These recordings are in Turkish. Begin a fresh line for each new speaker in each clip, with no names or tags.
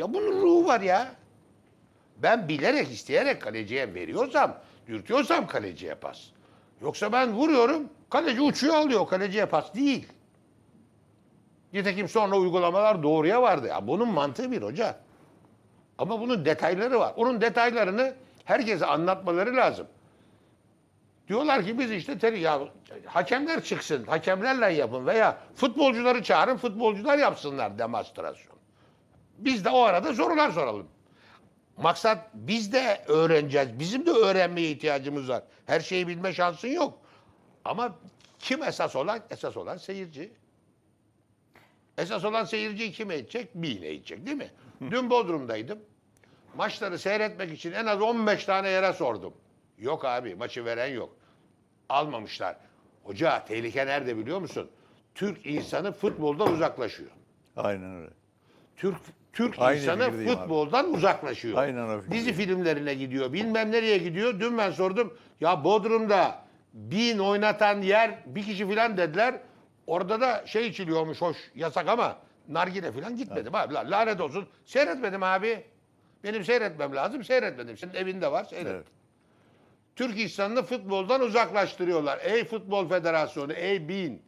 Ya bunun ruhu var ya. Ben bilerek isteyerek kaleciye veriyorsam, dürtüyorsam kaleciye pas. Yoksa ben vuruyorum, kaleci uçuyor alıyor, kaleciye pas değil. Nitekim sonra uygulamalar doğruya vardı. Ya bunun mantığı bir hoca. Ama bunun detayları var. Onun detaylarını herkese anlatmaları lazım. Diyorlar ki biz işte teri ya hakemler çıksın, hakemlerle yapın veya futbolcuları çağırın, futbolcular yapsınlar demonstrasyon. Biz de o arada sorular soralım. Maksat biz de öğreneceğiz. Bizim de öğrenmeye ihtiyacımız var. Her şeyi bilme şansın yok. Ama kim esas olan? Esas olan seyirci. Esas olan seyirciyi kim eğitecek? Bir eğitecek değil mi? Dün Bodrum'daydım. Maçları seyretmek için en az 15 tane yere sordum. Yok abi maçı veren yok. Almamışlar. Hoca tehlike nerede biliyor musun? Türk insanı futboldan uzaklaşıyor.
Aynen öyle.
Türk Türk
Aynı
insanı
fikirdeyim
futboldan uzaklaşıyor.
Aynen o fikirdeyim.
Dizi filmlerine gidiyor. Bilmem nereye gidiyor. Dün ben sordum. Ya Bodrum'da bin oynatan yer bir kişi filan dediler. Orada da şey içiliyormuş hoş yasak ama nargile filan gitmedim abi. La- Lanet olsun. Seyretmedim abi. Benim seyretmem lazım. Seyretmedim. Senin evinde var seyret.
Evet.
Türk insanını futboldan uzaklaştırıyorlar. Ey Futbol Federasyonu, ey BİN.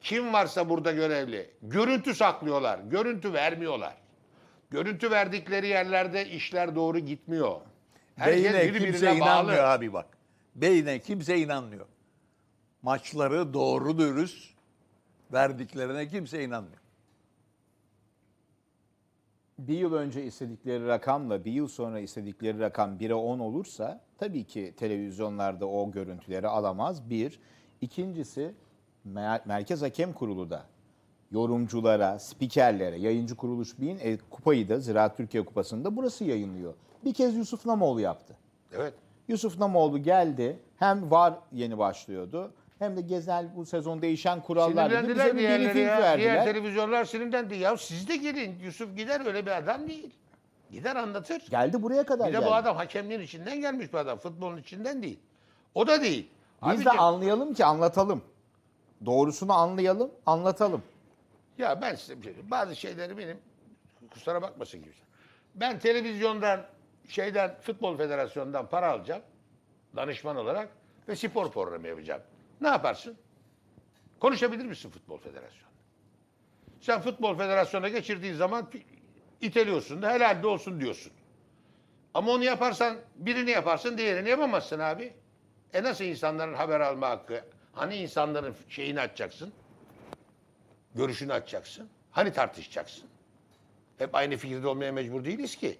Kim varsa burada görevli. Görüntü saklıyorlar. Görüntü vermiyorlar. Görüntü verdikleri yerlerde işler doğru gitmiyor. Herkes
Beyne
birbirine
kimse
bağlı.
inanmıyor abi bak. Beyne kimse inanmıyor. Maçları doğru dürüst verdiklerine kimse inanmıyor.
bir yıl önce istedikleri rakamla bir yıl sonra istedikleri rakam 1'e 10 olursa tabii ki televizyonlarda o görüntüleri alamaz. Bir. İkincisi Mer- Merkez Hakem Kurulu da yorumculara, spikerlere, yayıncı kuruluş bin e, kupayı da Ziraat Türkiye Kupası'nda burası yayınlıyor. Bir kez Yusuf Namoğlu yaptı.
Evet.
Yusuf Namoğlu geldi. Hem var yeni başlıyordu. Hem de gezel bu sezon değişen kurallar.
Sinirlendiler diğerleri ya.
verdiler.
Diğer televizyonlar sinirlendi. Ya siz de gelin. Yusuf gider öyle bir adam değil. Gider anlatır.
Geldi buraya kadar
Bir de
geldi.
bu adam hakemliğin içinden gelmiş bir adam. Futbolun içinden değil. O da değil.
Biz
Abicim,
de anlayalım ki anlatalım. Doğrusunu anlayalım, anlatalım.
Ya ben size bir şey diyeyim. Bazı şeyleri benim kusura bakmasın kimse. Ben televizyondan şeyden Futbol Federasyonu'ndan para alacağım. Danışman olarak ve spor programı yapacağım. Ne yaparsın? Konuşabilir misin Futbol Federasyonu? Sen Futbol Federasyonu'na geçirdiğin zaman iteliyorsun da helal de olsun diyorsun. Ama onu yaparsan birini yaparsın diğerini yapamazsın abi. E nasıl insanların haber alma hakkı? Hani insanların şeyini açacaksın? Görüşünü açacaksın. Hani tartışacaksın? Hep aynı fikirde olmaya mecbur değiliz ki.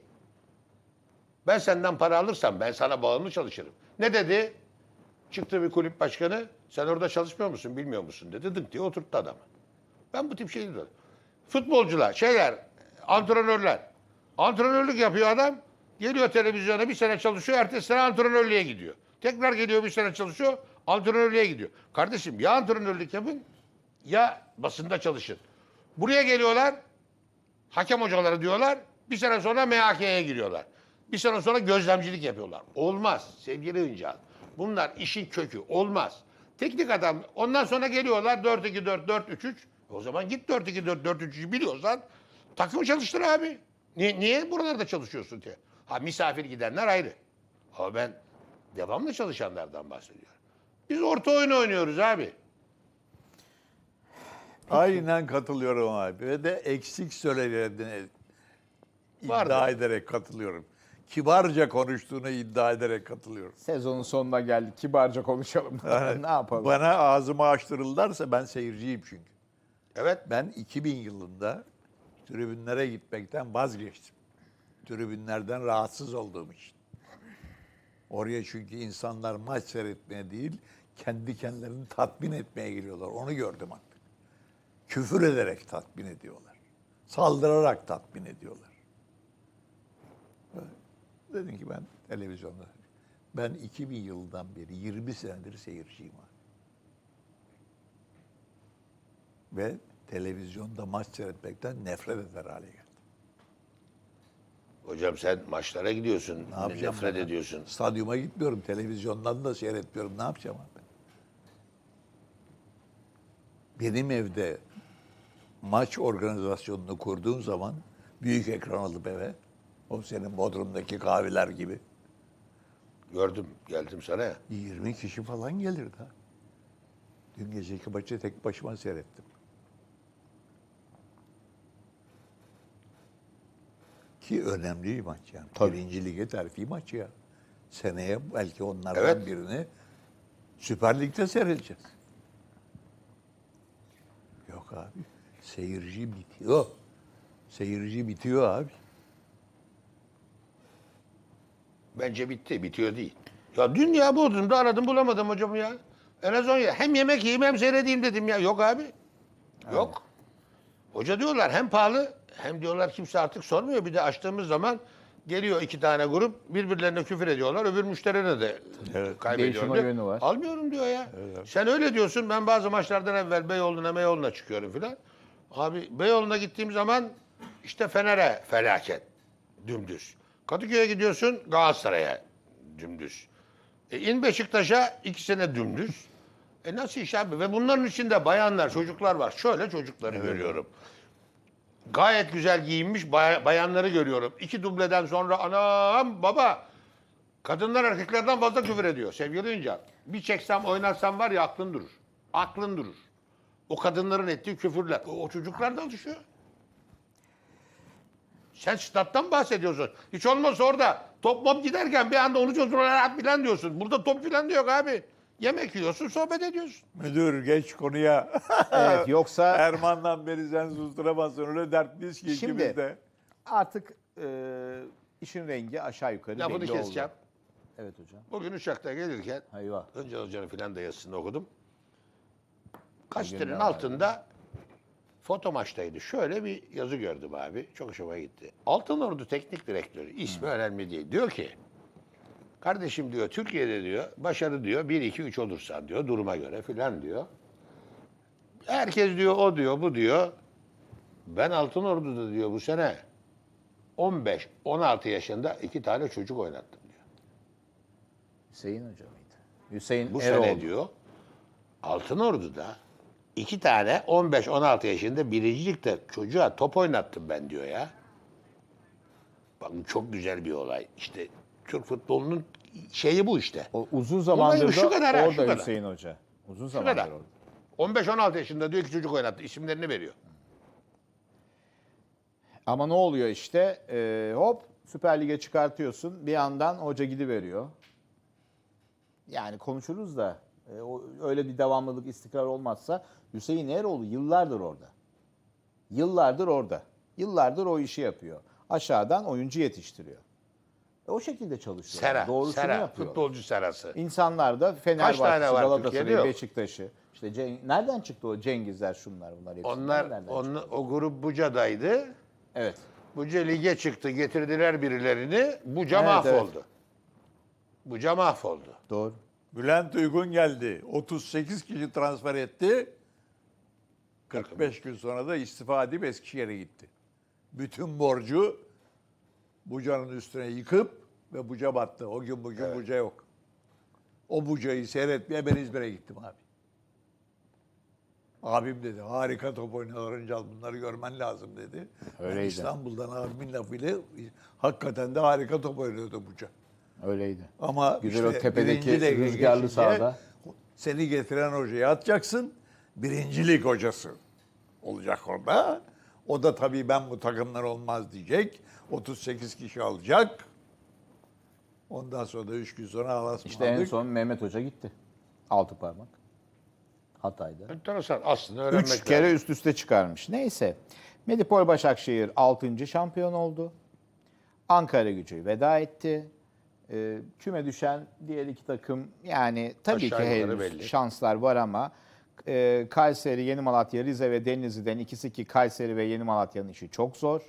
Ben senden para alırsam ben sana bağımlı çalışırım. Ne dedi? Çıktı bir kulüp başkanı. Sen orada çalışmıyor musun bilmiyor musun dedi. Dık diye oturttu adamı. Ben bu tip şeyleri. Futbolcular, şeyler, antrenörler. Antrenörlük yapıyor adam. Geliyor televizyona bir sene çalışıyor. Ertesi sene antrenörlüğe gidiyor. Tekrar geliyor bir sene çalışıyor. Antrenörlüğe gidiyor. Kardeşim ya antrenörlük yapın ya basında çalışın. Buraya geliyorlar. Hakem hocaları diyorlar. Bir sene sonra MHK'ye giriyorlar. Bir sene sonra gözlemcilik yapıyorlar. Olmaz sevgili Üncal. Bunlar işin kökü. Olmaz. Teknik adam ondan sonra geliyorlar 4-2-4, 4-3-3. O zaman git 4-2-4, 4-3-3'ü biliyorsan takım çalıştır abi. Niye, niye buralarda çalışıyorsun diye. Ha misafir gidenler ayrı. Ama ben devamlı çalışanlardan bahsediyorum. Biz orta oyun oynuyoruz abi.
Aynen katılıyorum abi. Ve de eksik söylediğine iddia
Vardı.
ederek katılıyorum. Kibarca konuştuğunu iddia ederek katılıyorum.
Sezonun sonuna geldik. Kibarca konuşalım. ne yapalım?
Bana ağzımı açtırırlarsa ben seyirciyim çünkü.
Evet.
Ben 2000 yılında tribünlere gitmekten vazgeçtim. Tribünlerden rahatsız olduğum için. Oraya çünkü insanlar maç seyretmeye değil, kendi kendilerini tatmin etmeye geliyorlar. Onu gördüm artık. Küfür ederek tatmin ediyorlar. Saldırarak tatmin ediyorlar. Dedim ki ben televizyonda, ben 2000 yılından beri 20 senedir seyirciyim abi. Ve televizyonda maç seyretmekten nefret eder hale geldim.
Hocam sen maçlara gidiyorsun.
Ne yapacağım
nefret
ben?
ediyorsun.
Stadyuma gitmiyorum, televizyondan da seyretmiyorum. Ne yapacağım abi? Benim evde maç organizasyonunu kurduğum zaman Büyük ekran alıp eve. O senin Bodrum'daki kahveler gibi.
Gördüm, geldim sana ya.
20 kişi falan gelirdi ha. Dün geceki maçı tek başıma seyrettim. Ki önemli bir maç yani.
Tabii.
Birinci lige terfi maçı ya. Seneye belki onlardan
Evet.
birini Süper Lig'de seyredeceğiz. Yok abi. Seyirci bitiyor. Seyirci bitiyor abi.
Bence bitti, bitiyor değil. Ya dün ya Bodrum'da aradım bulamadım hocam ya. En az on ya. Hem yemek yiyeyim hem seyredeyim dedim ya. Yok abi. Yok. Hoca diyorlar hem pahalı hem diyorlar kimse artık sormuyor. Bir de açtığımız zaman geliyor iki tane grup birbirlerine küfür ediyorlar. Öbür müşterine de
Evet.
kaybediyor. Diyor.
var.
Almıyorum diyor ya. Sen öyle diyorsun. Ben bazı maçlardan evvel Beyoğlu'na Beyoğlu'na çıkıyorum filan. Abi Beyoğlu'na gittiğim zaman işte Fener'e felaket. Dümdüz. Kadıköy'e gidiyorsun Galatasaray'a dümdüz. E in Beşiktaş'a ikisine dümdüz. E nasıl iş abi? Ve bunların içinde bayanlar, çocuklar var. Şöyle çocukları görüyorum. Gayet güzel giyinmiş bay- bayanları görüyorum. İki dubleden sonra anam baba kadınlar erkeklerden fazla küfür ediyor sevgili İncan. Bir çeksem oynarsam var ya aklın durur. Aklın durur. O kadınların ettiği küfürler. O, o çocuklar da alışıyor. Sen stat'tan bahsediyorsun. Hiç olmazsa orada top mop giderken bir anda onu çözüyorlar filan diyorsun. Burada top filan da yok abi. Yemek yiyorsun, sohbet ediyorsun.
Müdür geç konuya.
Evet, yoksa
Erman'dan beri sen susturamazsın. Öyle dertliyiz ki
Şimdi-
ikimiz de.
artık e, işin rengi aşağı yukarı
Lafını
belli
keseceğim.
oldu. Evet hocam.
Bugün uçakta gelirken
Eyvah.
Önce Hoca'nın filan da yazısını okudum.
Var?
altında foto maçtaydı. Şöyle bir yazı gördüm abi. Çok hoşuma gitti. Altınordu Teknik Direktörü, ismi önemli değil. Diyor ki, kardeşim diyor Türkiye'de diyor başarı diyor 1 2 3 olursan diyor duruma göre filan diyor. Herkes diyor o diyor bu diyor. Ben Altınordu'da diyor bu sene 15 16 yaşında iki tane çocuk oynattım diyor.
Hüseyin Hoca mıydı? Hüseyin
Bu
Erol.
sene diyor Altınordu'da iki tane 15-16 yaşında birincilikte çocuğa top oynattım ben diyor ya. Bak bu çok güzel bir olay. İşte Türk futbolunun şeyi bu işte.
O uzun zamandır
Olayı şu
da
kadar ha, şu
orada
kadar.
Hüseyin Hoca. Uzun zamandır
kadar.
orada.
15-16 yaşında diyor ki çocuk oynattı. İsimlerini veriyor.
Ama ne oluyor işte? Ee, hop Süper Lig'e çıkartıyorsun. Bir yandan hoca gidiveriyor. Yani konuşuruz da e, o, öyle bir devamlılık istikrar olmazsa Hüseyin Eroğlu yıllardır orada. Yıllardır orada. Yıllardır o işi yapıyor. Aşağıdan oyuncu yetiştiriyor. E, o şekilde çalışıyor.
Sera,
Doğrusunu
Sera,
yapıyor.
futbolcu serası.
İnsanlar da Galatasaray'ı,
yok?
Beşiktaş'ı. İşte Ceng- nereden çıktı o Cengizler şunlar bunlar hepsi?
Onlar, onu, o grup Buca'daydı.
Evet.
Buca lige çıktı, getirdiler birilerini. Buca
Evet,
mahvoldu. Buca mahvoldu.
Doğru.
Bülent Uygun geldi. 38 kişi transfer etti. 45 gün sonra da istifa edip Eskişehir'e gitti. Bütün borcu Buca'nın üstüne yıkıp ve Buca battı. O gün bugün Buca yok. O Buca'yı seyretmeye ben İzmir'e gittim abi. Abim dedi harika top oynuyorlar Öncal bunları görmen lazım dedi. Ben
Öyleydi.
İstanbul'dan abimin lafıyla hakikaten de harika top oynuyordu Buca.
Öyleydi.
Ama
Güzel o
işte
tepedeki
birinci lige
rüzgarlı sahada.
Seni getiren hocayı atacaksın. Birincilik hocası olacak orada. O da tabii ben bu takımlar olmaz diyecek. 38 kişi alacak. Ondan sonra da 3 gün sonra alasmanlık.
İşte en son Mehmet Hoca gitti. Altı parmak. Hatay'da.
Enteresan. Aslında öğrenmek
Üç kere
lazım.
üst üste çıkarmış. Neyse. Medipol Başakşehir 6. şampiyon oldu. Ankara gücü veda etti. Ee, küme düşen diğer iki takım yani tabii
Aşağı
ki henüz
belli.
şanslar var ama e, Kayseri, Yeni Malatya, Rize ve Denizli'den ikisi ki Kayseri ve Yeni Malatya'nın işi çok zor.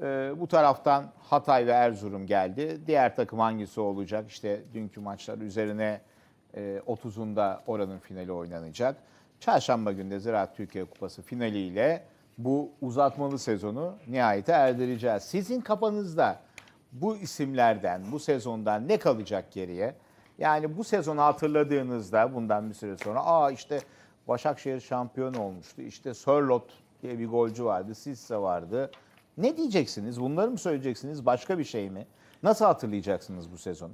Ee, bu taraftan Hatay ve Erzurum geldi. Diğer takım hangisi olacak? İşte dünkü maçlar üzerine e, 30'unda oranın finali oynanacak. Çarşamba günü de Ziraat Türkiye Kupası finaliyle bu uzatmalı sezonu nihayete erdireceğiz. Sizin kafanızda bu isimlerden, bu sezondan ne kalacak geriye? Yani bu sezonu hatırladığınızda bundan bir süre sonra aa işte Başakşehir şampiyon olmuştu. İşte Sörlot diye bir golcü vardı. Sisse vardı. Ne diyeceksiniz? Bunları mı söyleyeceksiniz? Başka bir şey mi? Nasıl hatırlayacaksınız bu sezonu?